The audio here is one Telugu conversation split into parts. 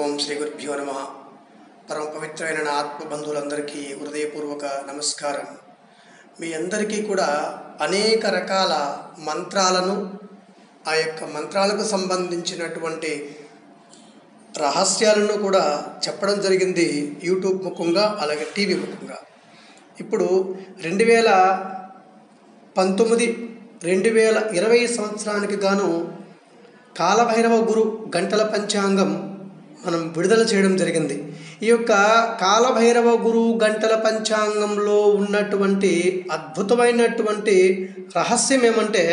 ఓం శ్రీ గురుభ్యో నమ. పరమ పవిత్రమైన నా ఆత్మబంధువులందరికీ హృదయపూర్వక నమస్కారం. మీ అందరికీ కూడా అనేక రకాల మంత్రాలను ఆ యొక్క మంత్రాలకు సంబంధించినటువంటి రహస్యాలను కూడా చెప్పడం జరిగింది యూట్యూబ్ ముఖంగా అలాగే టీవీ ముఖంగా. ఇప్పుడు రెండు వేల పంతొమ్మిది రెండు వేల ఇరవై సంవత్సరానికి గాను కాలభైరవ గురు గంటల పంచాంగం మనం విడుదల చేయడం జరిగింది. ఈ యొక్క కాలభైరవ గురు గంటల పంచాంగంలో ఉన్నటువంటి అద్భుతమైనటువంటి రహస్యం ఏమంటే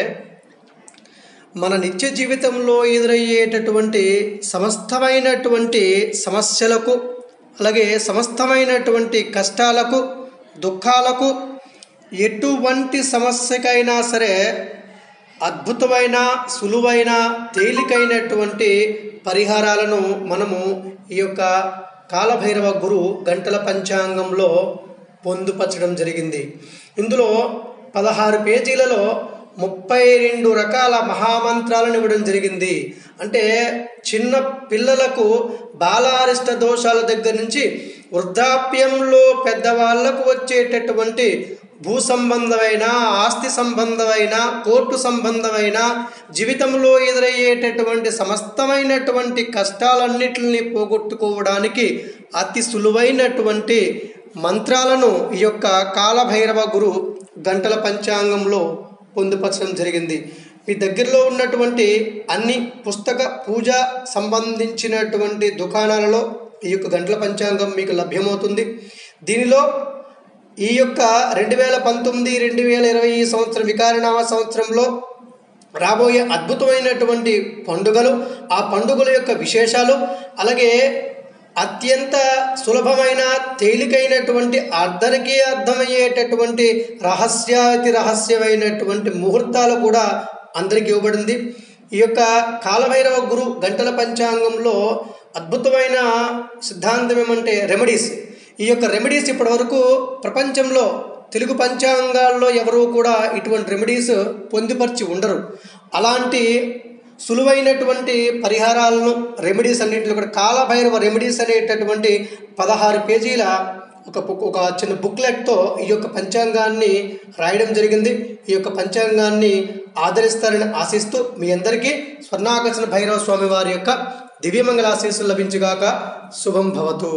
మన నిత్య జీవితంలో ఎదురయ్యేటటువంటి సమస్తమైనటువంటి సమస్యలకు అలాగే సమస్తమైనటువంటి కష్టాలకు దుఃఖాలకు ఎటువంటి సమస్యకైనా సరే అద్భుతమైన సులువైన తేలికైనటువంటి పరిహారాలను మనము ఈ యొక్క కాలభైరవ గురు గంటల పంచాంగంలో పొందుపరచడం జరిగింది. ఇందులో పదహారు పేజీలలో ముప్పై రెండు రకాల మహామంత్రాలను ఇవ్వడం జరిగింది. అంటే చిన్న పిల్లలకు బాలారిష్ట దోషాల దగ్గర నుంచి వృద్ధాప్యంలో పెద్దవాళ్ళకు వచ్చేటటువంటి భూ సంబంధమైన ఆస్తి సంబంధమైన కోర్టు సంబంధమైన జీవితంలో ఎదురయ్యేటటువంటి సమస్తమైనటువంటి కష్టాలన్నిటిని పోగొట్టుకోవడానికి అతి సులువైనటువంటి మంత్రాలను ఈ యొక్క కాలభైరవ గురు గంటల పంచాంగంలో పొందుపరచడం జరిగింది. మీ దగ్గరలో ఉన్నటువంటి అన్ని పుస్తక పూజ సంబంధించినటువంటి దుకాణాలలో ఈ యొక్క గంటల పంచాంగం మీకు లభ్యమవుతుంది. దీనిలో ఈ యొక్క రెండు వేల పంతొమ్మిది రెండు వేల ఇరవై ఈ సంవత్సరం వికారనామ సంవత్సరంలో రాబోయే అద్భుతమైనటువంటి పండుగలు ఆ పండుగల యొక్క విశేషాలు అలాగే అత్యంత సులభమైన తేలికైనటువంటి అర్థనికి అర్థమయ్యేటటువంటి రహస్యాతి రహస్యమైనటువంటి ముహూర్తాలు కూడా అందరికీ ఇవ్వబడింది. ఈ యొక్క కాలభైరవ గురు గంటల పంచాంగంలో అద్భుతమైన సిద్ధాంతం ఏమంటే రెమెడీస్ ఈ యొక్క రెమెడీస్ ఇప్పటివరకు ప్రపంచంలో తెలుగు పంచాంగాల్లో ఎవరూ కూడా ఇటువంటి రెమెడీస్ పొందుపరిచి ఉండరు. అలాంటి సులువైనటువంటి పరిహారాలను రెమెడీస్ అన్నింటిలో కూడా కాలభైరవ రెమెడీస్ అనేటటువంటి పదహారు పేజీల ఒక బుక్ ఒక చిన్న బుక్లెట్తో ఈ యొక్క పంచాంగాన్ని రాయడం జరిగింది. ఈ యొక్క పంచాంగాన్ని ఆదరిస్తారని ఆశిస్తూ మీ అందరికీ స్వర్ణాకర్షణ భైరవ స్వామి వారి యొక్క దివ్యమంగళ ఆశీస్సులు లభించుగాక శుభం భవతు.